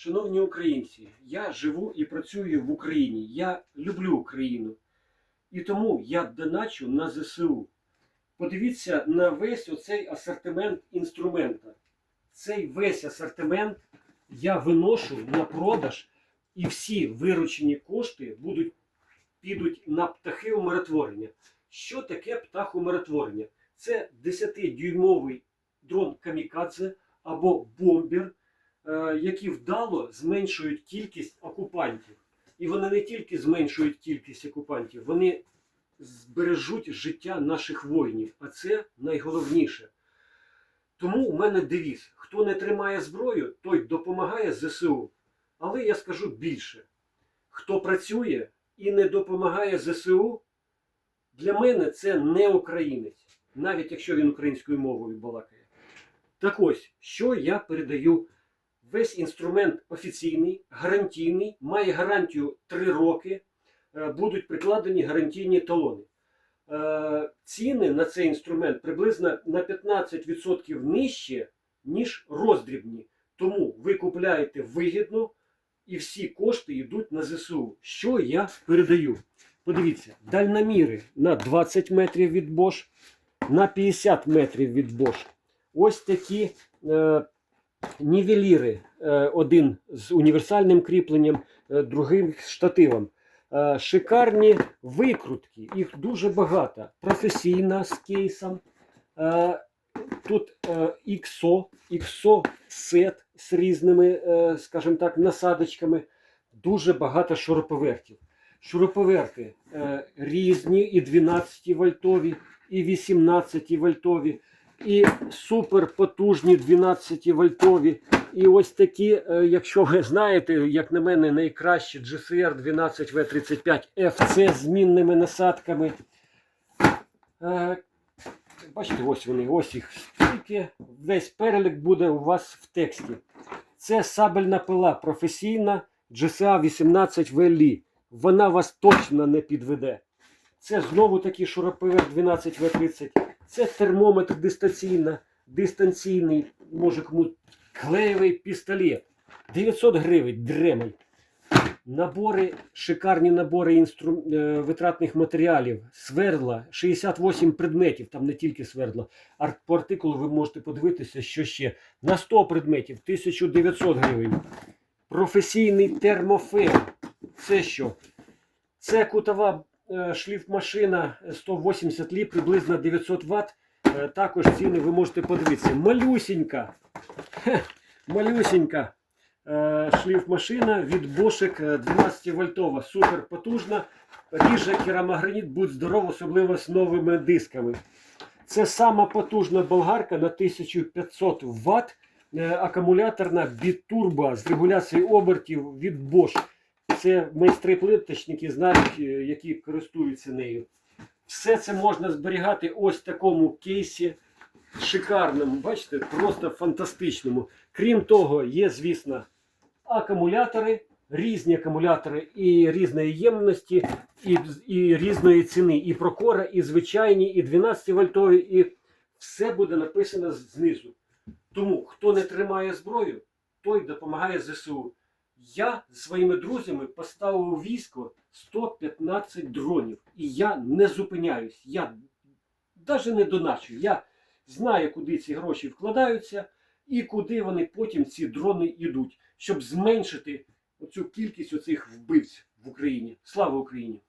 Шановні українці, я живу і працюю в Україні. Я люблю Україну. І тому я доначу на ЗСУ. Подивіться на весь оцей асортимент інструмента. Цей весь асортимент я виношу на продаж, і всі виручені кошти будуть, підуть на птахи умиротворення. Що таке птахомиротворення? Це 10-дюймовий дрон камікадзе або бомбер, які вдало зменшують кількість окупантів. І вони не тільки зменшують кількість окупантів, вони збережуть життя наших воїнів. А це найголовніше. Тому у мене девіз: хто не тримає зброю, той допомагає ЗСУ. Але я скажу більше: хто працює і не допомагає ЗСУ, для мене це не українець, навіть якщо він українською мовою балакає. Так ось, що я передаю? Весь інструмент офіційний, гарантійний, має гарантію 3 роки, е, будуть прикладені гарантійні талони. Е, Ціни на цей інструмент приблизно на 15% нижче, ніж роздрібні. Тому ви купляєте вигідно і всі кошти йдуть на ЗСУ. Що я передаю? Подивіться, дальноміри на 20 метрів від Bosch, на 50 метрів від Bosch. Ось такі е, нівеліри. Е, один з універсальним кріпленням, е, другим з штативом. Е, шикарні викрутки, їх дуже багато. Професійна з кейсом. Тут XO, XO сет з різними, скажімо так, насадочками. Дуже багато шуруповертів. Шуруповерти різні, і 12 вольтові, і 18 вольтові, і суперпотужні 12 вольтові. І ось такі, е, якщо ви знаєте, як на мене, найкращі GCR 12V35 FC з змінними насадками. Е, Бачите, ось вони, ось їх стільки. Весь перелік буде у вас в тексті. Це сабельна пила професійна GSA 18 VLI. Вона вас точно не підведе. Це знову таки шуруповерт 12 v 30 Це термометр дистанційна, дистанційний, може кому клеєвий пістолет. 900 гривень дремель. Набори, шикарні набори інстру... е, витратних матеріалів, свердла, 68 предметів, там не тільки свердла. По артикулу ви можете подивитися, що ще. На 100 предметів 1900 гривень. Професійний термофен. Це що? Це кутова шліфмашина 180 літ, приблизно 900 Вт. Е, також ціни ви можете подивитися. Малюсінька. Малюсінька е, шліфмашина від Бошик 12 вольтова. Супер потужна. Ріже керамограніт, будь здоров, особливо з новими дисками. Це сама потужна болгарка на 1500 Вт. е, Акумуляторна бітурбо з регуляцією обертів від Bosch. Це майстри плиточники знають, е, які користуються нею. Все це можна зберігати ось в такому кейсі. Шикарному, бачите, просто фантастичному. Крім того, є, звісно, акумулятори, різні акумулятори і різної ємності, і, і різної ціни. І прокора, і звичайні, і 12 вольтові, і все буде написано знизу. Тому, хто не тримає зброю, той допомагає ЗСУ. Я зі своїми друзями поставив у військо 115 дронів. І я не зупиняюсь. Я навіть не доначу. Я знаю, куди ці гроші вкладаються і куди вони потім ці дрони йдуть, щоб зменшити оцю кількість оцих вбивць в Україні. Слава Україні!